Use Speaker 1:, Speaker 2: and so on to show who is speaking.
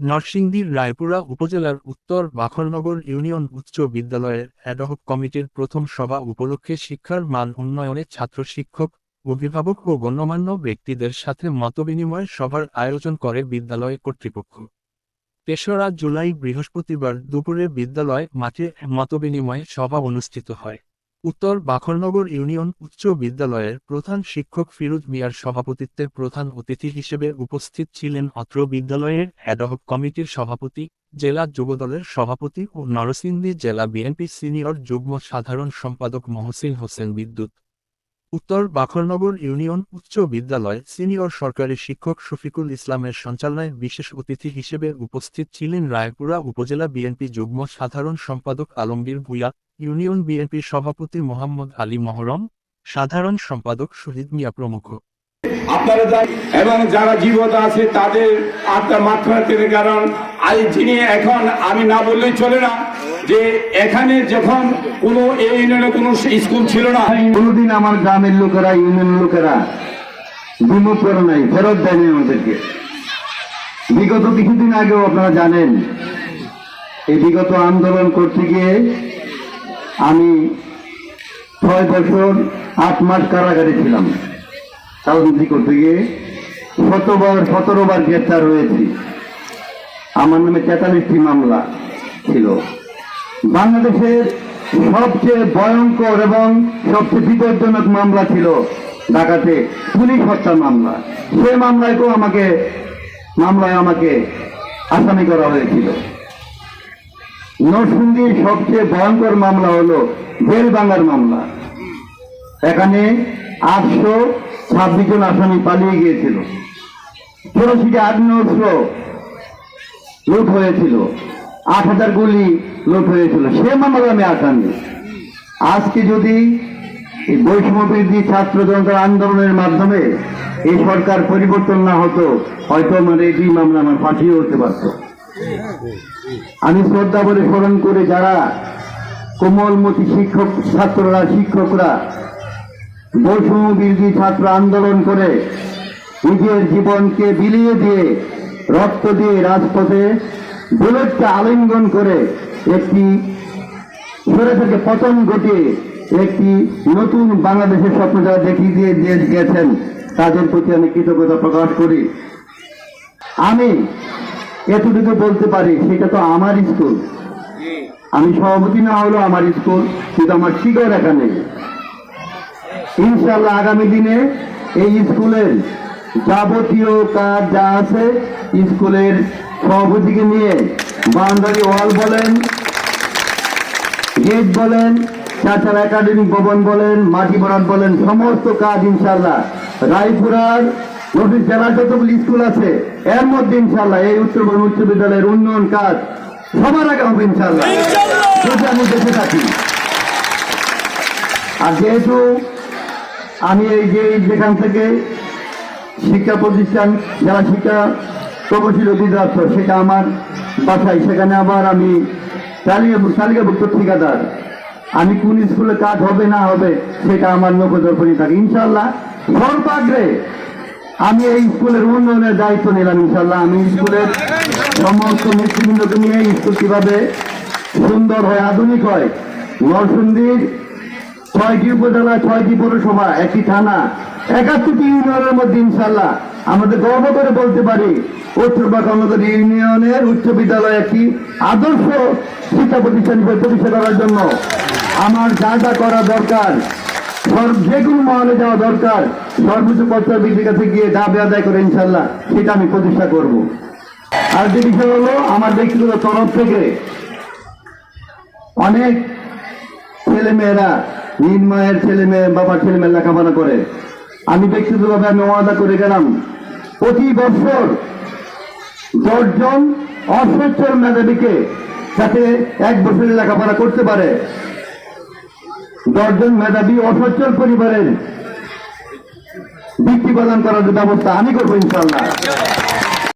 Speaker 1: নরসিংদীর রায়পুরা উপজেলার উত্তর বাখরনগর ইউনিয়ন উচ্চ বিদ্যালয়ের অ্যাডহক কমিটির প্রথম সভা উপলক্ষে শিক্ষার মান উন্নয়নে ছাত্র শিক্ষক, অভিভাবক ও গণ্যমান্য ব্যক্তিদের সাথে মতবিনিময় সভার আয়োজন করে বিদ্যালয় কর্তৃপক্ষ। তেসরা জুলাই বৃহস্পতিবার দুপুরে বিদ্যালয় মাঠে মতবিনিময় সভা অনুষ্ঠিত হয়। উত্তর বাখরনগর ইউনিয়ন উচ্চ বিদ্যালয়ের প্রধান শিক্ষক ফিরোজ মিয়ার সভাপতিত্বে প্রধান অতিথি হিসেবে উপস্থিত ছিলেন অত্র বিদ্যালয়ের অ্যাডহক কমিটির সভাপতি, জেলা যুবদলের সভাপতি ও নরসিংদী জেলা বিএনপি সিনিয়র যুগ্ম সাধারণ সম্পাদক মহসিন হোসেন বিদ্যুৎ। উত্তর বাখরনগর ইউনিয়ন উচ্চ বিদ্যালয় সিনিয়র সরকারি শিক্ষক শফিকুল ইসলামের সঞ্চালনায় বিশেষ অতিথি হিসেবে উপস্থিত ছিলেন রায়পুরা উপজেলা বিএনপি যুগ্ম সাধারণ সম্পাদক আলমগীর ভুইয়া ইউনিয়ন বিএনপির সভাপতি মোহাম্মদ আলী মহরম সাধারণ সম্পাদক শহীদ মিয়া প্রমুখ।
Speaker 2: আপনারা যাই এবং যারা জীবিত আছে তাদের আত্মার মাত্রা থেকে কারণ আজ যিনি এখন আমি না বললেই চলে না যে এখানে যখন কোনো এই ইউনিয়নে কোনো স্কুল ছিল না
Speaker 3: কোনোদিন আমার গ্রামের লোকেরা ইউনিয়ন লোকেরা বিমুখ করে নাই ফেরত দেয়নি আমাদেরকে। বিগত কিছুদিন আগেও আপনারা জানেন এই বিগত আন্দোলন করতে গিয়ে আমি ছয় বছর আট মাস কারাগারে ছিলাম। রাজনীতি করতে গিয়ে শতবার সতেরো বার গ্রেপ্তার হয়েছি। আমার নামে তেতাল্লিশটি মামলা ছিল। বাংলাদেশের সবচেয়ে ভয়ঙ্কর এবং সবচেয়ে বিপজ্জনক মামলা ছিল ঢাকাতে পুলিশ হত্যা মামলা। সে মামলায়কেও আমাকে মামলায় আমাকে আসামি করা হয়েছিল। নরসিংদীর সবচেয়ে ভয়ঙ্কর মামলা হলো বেল ভাঙার মামলা। এখানে আটশো ছাব্বিশ জন আসামি পালিয়ে গিয়েছিল। চৌরাশিটি আগ্নেয়াস্ত্র লুট হয়েছিল। আট হাজার গুলি লুট হয়েছিল। সে মামলা আমি আসামি। আজকে যদি এই বৈষম্য ছাত্র জনতার আন্দোলনের মাধ্যমে এই সরকার পরিবর্তন না হতো, হয়তো আমার এই মামলা আমার ফাঁসিও হতে পারত। আমি শ্রদ্ধা বলে স্মরণ করে যারা কোমলমতি শিক্ষক ছাত্ররা, শিক্ষকরা, বৈষম্য বিরোধী ছাত্র আন্দোলন করে নিজের জীবনকে বিলিয়ে দিয়ে রক্ত দিয়ে রাজপথে বুলেটকে আলিঙ্গন করে একটি সরে থেকে পতন ঘটিয়ে একটি নতুন বাংলাদেশের স্বপ্ন যারা দেখিয়ে দিয়ে দিয়ে গেছেন, তাদের প্রতি আমি কৃতজ্ঞতা প্রকাশ করি। আমি এতটুকু বলতে পারি সেটা তো আমার স্কুল। আমি সভাপতি না হলেও আমার স্কুল কিন্তু আমার শিকড় এখানে। ইনশাল্লাহ আগামী দিনে এই স্কুলের যাবতীয় কাজ যা আছে স্কুলের সভাপতিকে নিয়ে বাউন্ডারি ওয়াল বলেন গেট বলেন তাছাড়া একাডেমিক ভবন বলেন মাটি বরাদ বলেন সমস্ত কাজ ইনশাল্লাহ রায়পুরার নদীর জেলার যতগুলি স্কুল আছে। এর মধ্যে ইনশাল্লাহ এই উত্তরবঙ্গ উচ্চ বিদ্যালয়ের উন্নয়ন কাজ সবার আগে হবে ইনশাল্লাহ যদি আমি বেঁচে থাকি। আর যেহেতু আমি এই যে যেখান থেকে শিক্ষা প্রতিষ্ঠান যারা শিক্ষা প্রকৌশল অধিদপ্তর সেটা আমার বাসায় সেখানে আবার আমি তালিকা তালিকাভুক্ত ঠিকাদার। আমি কোন স্কুলে কাজ হবে না হবে সেটা আমার নজরপরি থাকে। ইনশাল্লাহ সর্বাগ্রে আমি এই স্কুলের উন্নয়নের দায়িত্ব নিলাম ইনশাল্লাহ আমি স্কুলের সমস্ত নেতৃবৃন্দকে নিয়ে স্কুল কীভাবে সুন্দর হয়, আধুনিক হয়, নরসিংদীর ছয়টি উপজেলা, ছয়টি পৌরসভা, একটি থানা, একাত্তরটি ইউনিয়নের মধ্যে ইনশাল্লাহ আমাদের গর্ব করে বলতে পারি উত্তর বাকানগর ইউনিয়নের উচ্চ বিদ্যালয় একটি আদর্শ শিক্ষা প্রতিষ্ঠান প্রতিষ্ঠা করার জন্য। আমার যা যা করা দরকার যে কোনো মহলে যাওয়া দরকার। সর্বোচ্চ পর্যায়ে বিদ্যুৎ কাছে গিয়ে দাবি আদায় করে ইনশাল্লাহ সেটা আমি প্রতিষ্ঠা করব। আর যে বিষয় হলো, আমার ব্যক্তিগত তরফ থেকে অনেক ছেলে মেয়েরা নির্ময়ের ছেলে মেয়ে বাবার ছেলে মেয়ে লেখাপড়া করে। আমি ব্যক্তিগতভাবে আমি ওয়াদা করে গেলাম, প্রতি বছর দশজন অসচ্ছল মেধাবীকে যাতে এক বছরের লেখাপড়া করতে পারে। দশজন মেধাবী অসচ্ছল পরিবারের বৃত্তি প্রদান করার ব্যবস্থা আমি করব ইনশাল্লাহ